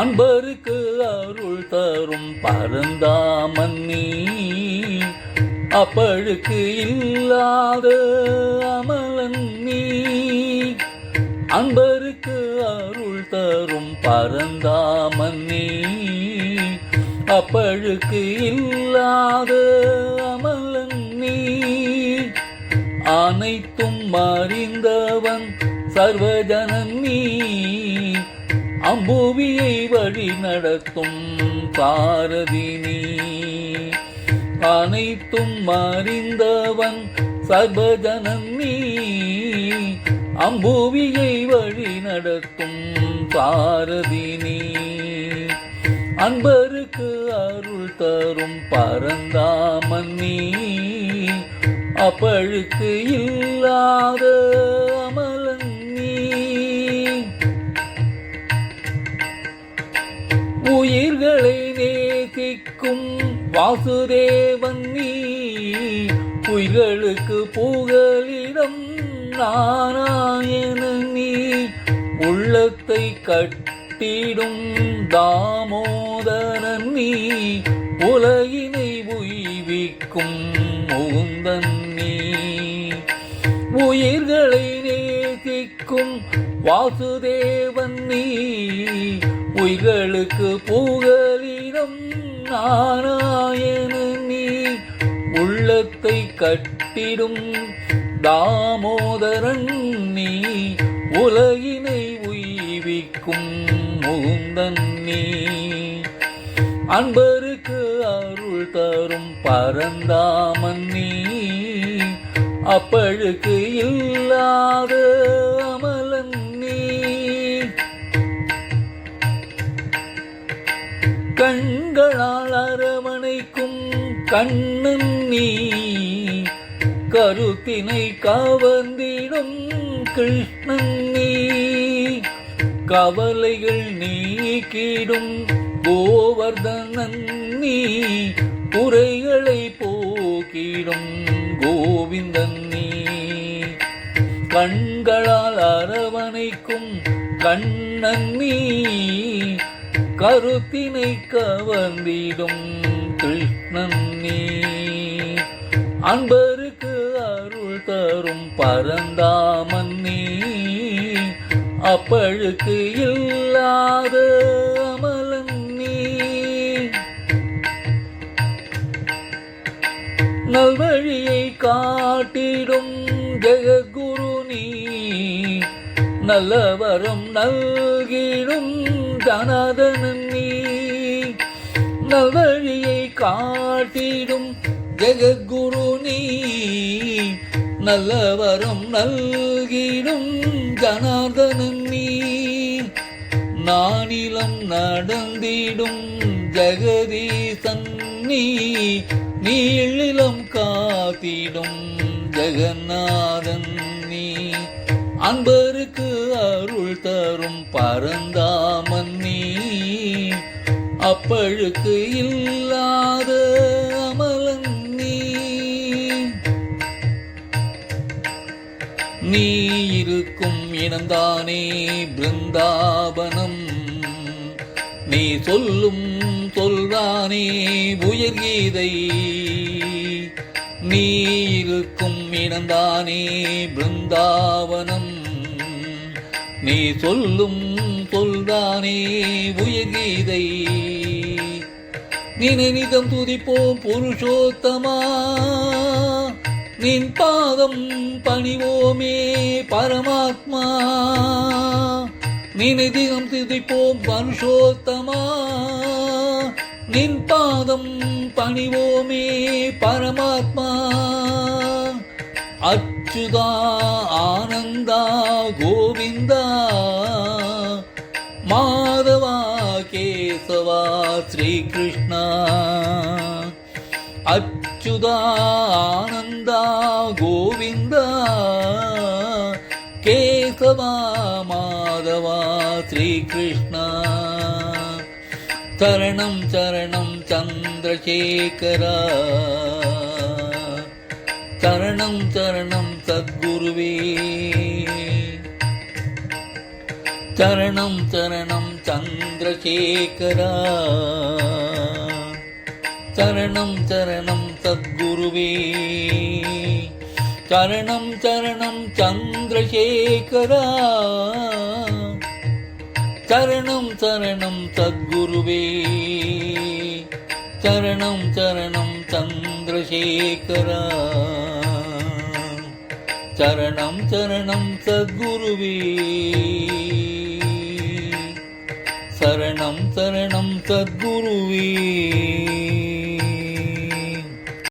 அன்பருக்கு அருள் தரும் பரந்தாமன் நீ. அப்பழுக்கு இல்லாத அமலன் நீ. அன்பருக்கு அருள் தரும் பரந்தாமன் நீ. அப்பழுக்கு இல்லாத அமலன் நீ. அனைத்தும் அறிந்தவன் சர்வஜனன் நீ. அம்புவியை வழி நடத்தும் பாரதினி. அனைத்தும் அறிந்தவன் சர்வஜனன் நீ. அம்புவியை வழி நடத்தும் பாரதினி. அன்பருக்கு அருள் தரும் பரந்தாமன் நீ. அப்பழுக்கு இல்லாத வாசுதேவன் நீ உயிர்களுக்கு புகலிடம் நாராயண நீ உள்ளத்தை கட்டிடும் தாமோதரன் நீ உலகினை உய்விக்கும் முகுந்தன் நீ. உயிர்களை நேசிக்கும் வாசுதேவன் நீ உயிர்களுக்கு புகலிடம் நாராயணன் நீ உள்ளத்தை கட்டிடும் தாமோதரன் நீ உலகினை உய்விக்கும் முகுந்தன் நீ. அன்பருக்கு அருள் தரும் பரந்தாமன் நீ. அப்பழுக்கு இல்லாத அமர் கண்களால் அரவணைக்கும் கண்ணன் நீ. கருத்தினை கவர்ந்திடும் கிருஷ்ணன் நீ. கவலைகள் நீக்கிடும் கோவர்தனன் நீ. குறைகளை போக்கிடும் கோவிந்தன் நீ. கண்களால் அரவணைக்கும் கண்ணன் நீ. கருத்தினை கவர்ந்திடும் கிருஷ்ணன் நீ. அன்பருக்கு அருள் தரும் பரந்தாமன் நீ. அப்பழுக்கு இல்லாத அமலன் நீ. நல்வழியை காட்டிடும் ஜெககுரு நீ. நல்லவரம் நல்கிடும் ஜனாதனன் நீ நல்வழியை காட்டிடும் ஜெககுரு நீ நல்லவரம் நல்கிடும் ஜனார்தனன் நீ. நானிலம் நடந்திடும் ஜெகதீசன் நீ நீளிலம் காத்திடும் ஜெகநாதன் அன்பருக்கு அருள் தரும் பரந்தாமன் நீ. அப்பழுக்கு இல்லாத அமலன் நீ. நீ இருக்கும் இனம்தானே பிருந்தாவனம். நீ சொல்லும் சொல்றானே உயர்கீதை நீ இருக்கும் இனம்தானே பிருந்தாவனம். நீ சொல்லும் சொல்தானே உயர்கீதை. நினைனிதம் துதிப்போம் புருஷோத்தமா. நின் பாதம் பணிவோமே பரமாத்மா. நினைதினம் துதிப்போம் பருஷோத்தமா நின் பாதம் பணிவோமே பரமாத்மா. अच्युदा आनन्द गोविन्द माधवा केशवा श्रीकृष्ण अच्युदा आनन्द गोविन्द केशवा माधवा श्रीकृष्ण चरणं चरणं चन्द्रशेखर தரணம் தரணம் சத்குருவே. தரணம் தரணம் சந்திரசேகரா. தரணம் தரணம் சத்குருவே. தரணம் தரணம் சந்திரசேகரா. தரணம் தரணம் சத்குருவே. சரணம் சரணம் சந்திரசேகரா. சரணம் சரணம் சத்குருவே. சரணம் சரணம் சத்குருவே.